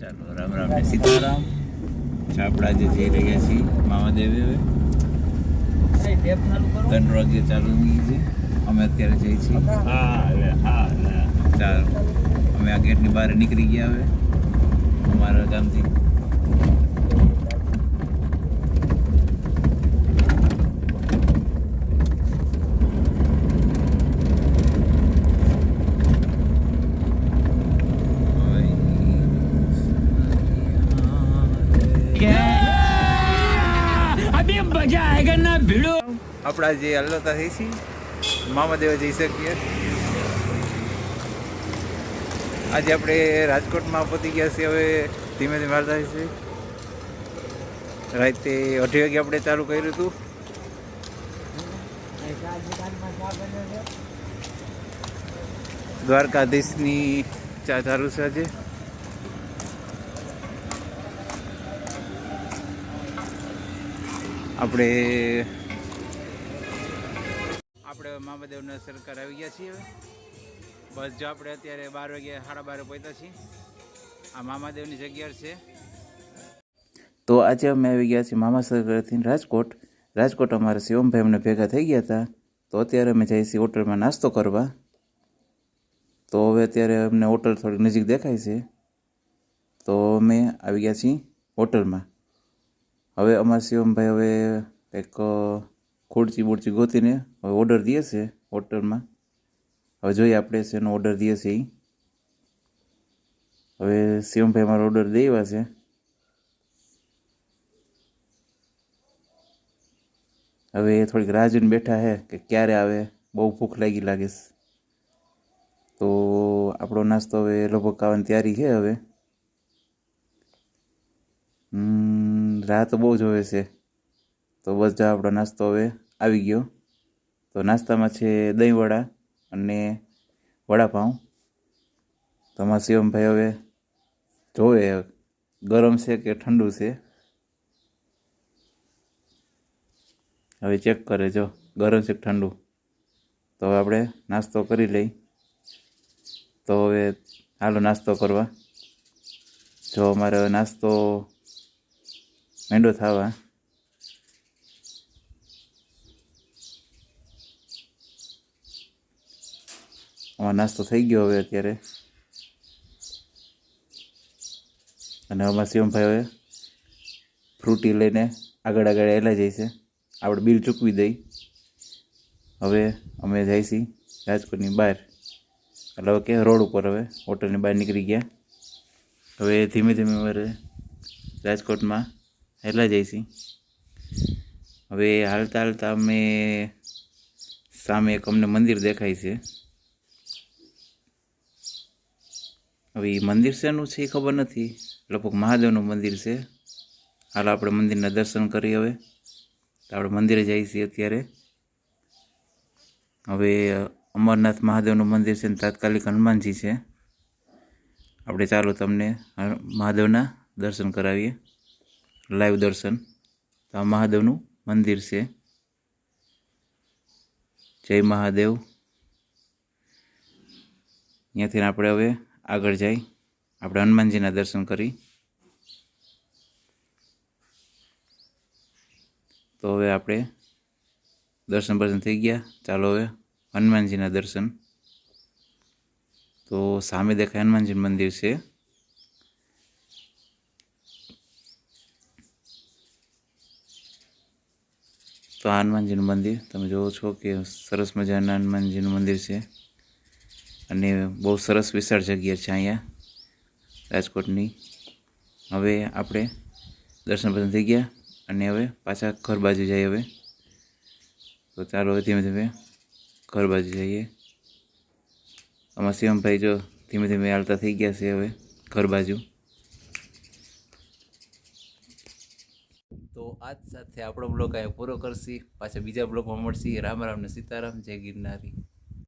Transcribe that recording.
ચાલો રામ રામ ને સીતારામ. છાપડા જે જઈ રહ્યા છીએ મામાદેવી વાગે ચાલુ થઈ છે. અમે અત્યારે જઈએ છીએ. ચાલો અમે આ ગેટની બહાર નીકળી ગયા હવે. અમારા ગામથી. મજા આયગન ભીડો આપણા જે હલ્લોતા થઈ છે મામાદેવ જઈ શકીએ આજે આપણે રાજકોટમાં પતી ગયા છીએ, હવે ધીમે ધીમે હાલતા છે રાતે અઢી વાગે આપણે ચાલુ કર્યું હતું. દ્વારકાધીશની ચા ચાલુ છે આજે. આપણે આપણે મામાદેવના સરકાર આવી ગયા છીએ હવે. બસ જો આપણે અત્યારે બાર વાગે સાડા બારે પહોંચ્યા છીએ. આ મામાદેવની જગ્યા છે. તો આજે અમે આવી ગયા છીએ મામા સરકારથી રાજકોટ. રાજકોટ અમારા શિવમભાઈ અમને ભેગા થઈ ગયા હતા. તો અત્યારે અમે જઈએ છીએ હોટલમાં નાસ્તો કરવા. તો હવે અત્યારે અમને હોટલ થોડીક નજીક દેખાય છે. તો અમે આવી ગયા છીએ હોટલમાં. હવે અમારા શિવમભાઈ હવે એક ખુરચી બુરચી ગોતીને હવે ઓર્ડર દે છે હોટલમાં. હવે જોઈએ આપણે એનો ઓર્ડર દે છે હવે શિવમભાઈ મારો ઓર્ડર દેવા છે. હવે થોડીક રાહ જોઈને બેઠા છે કે ક્યારે આવે, બહુ ભૂખ લાગી લાગે તો આપણો નાસ્તો હવે લગભગ આવવાની તૈયારી છે હવે. રાહ તો બહુ જોવે છે. તો બસ જો આપણો નાસ્તો હવે આવી ગયો. તો નાસ્તામાં છે દહીંવડા અને વડાપાઉં. તો અમારા શિવમભાઈ હવે જોવે ગરમ છે કે ઠંડુ છે. હવે ચેક કરે જો ગરમ છે કે ઠંડુ. તો હવે આપણે નાસ્તો કરી લઈ. તો હવે હાલો નાસ્તો કરવા. જો અમારે નાસ્તો મેંડો થવા આમાં નાસ્તો થઈ ગયો હવે અત્યારે. અને આમાં શિવમભાઈ હવે ફ્રૂટી લઈને આગળ આગળ એલા છે. આપણે બિલ ચૂકવી દઈ. હવે અમે છીએ રાજકોટની બહાર. એટલે હવે કે રોડ ઉપર હવે, હોટલની બહાર નીકળી ગયા. હવે ધીમે ધીમે અમારે રાજકોટમાં હેલા જઈશી હવે હાલતા હાલતા અમે સામે એક અમને મંદિર દેખાય છે. હવે એ મંદિર શેનું છે એ ખબર નથી. લગભગ મહાદેવનું મંદિર છે. હાલ આપણે મંદિરના દર્શન કરીએ હવે. તો આપણે મંદિરે જઈએ છીએ અત્યારે. હવે અમરનાથ મહાદેવનું મંદિર છે ને તાત્કાલિક હનુમાનજી છે. આપણે ચાલો તમને મહાદેવના દર્શન કરાવીએ. લાઈવ દર્શન. તો આ મહાદેવનું મંદિર છે. જય મહાદેવ. અહીંયાથી આપણે હવે આગળ જઈ, આપણે હનુમાનજીના દર્શન કરી. તો હવે આપણે દર્શન બર્શન થઈ ગયા. ચાલો હવે હનુમાનજીના દર્શન. તો સામે દેખાય હનુમાનજી મંદિર છે. તો હનુમાનજીનું મંદિર, તમે જુઓ છો કે સરસ મજાના હનુમાનજીનું મંદિર છે. અને બહુ સરસ વિશાળ જગ્યા છે અહીંયા, રાજકોટની. હવે આપણે દર્શન પસંદ થઈ ગયા અને હવે પાછા ઘર બાજુ જઈએ હવે. તો ચાલો હવે ધીમે ધીમે ઘર બાજુ જઈએ. આમાં શિવમભાઈ જો ધીમે ધીમે હાલતા થઈ ગયા છે હવે ઘર બાજુ. તો આજ સાથે આપણો બ્લોગ અહીંયા પૂરો કરશી. પાછા બીજા બ્લોગમાં મળશી. રામ રામ ને સીતારામ. જય ગિરનારી.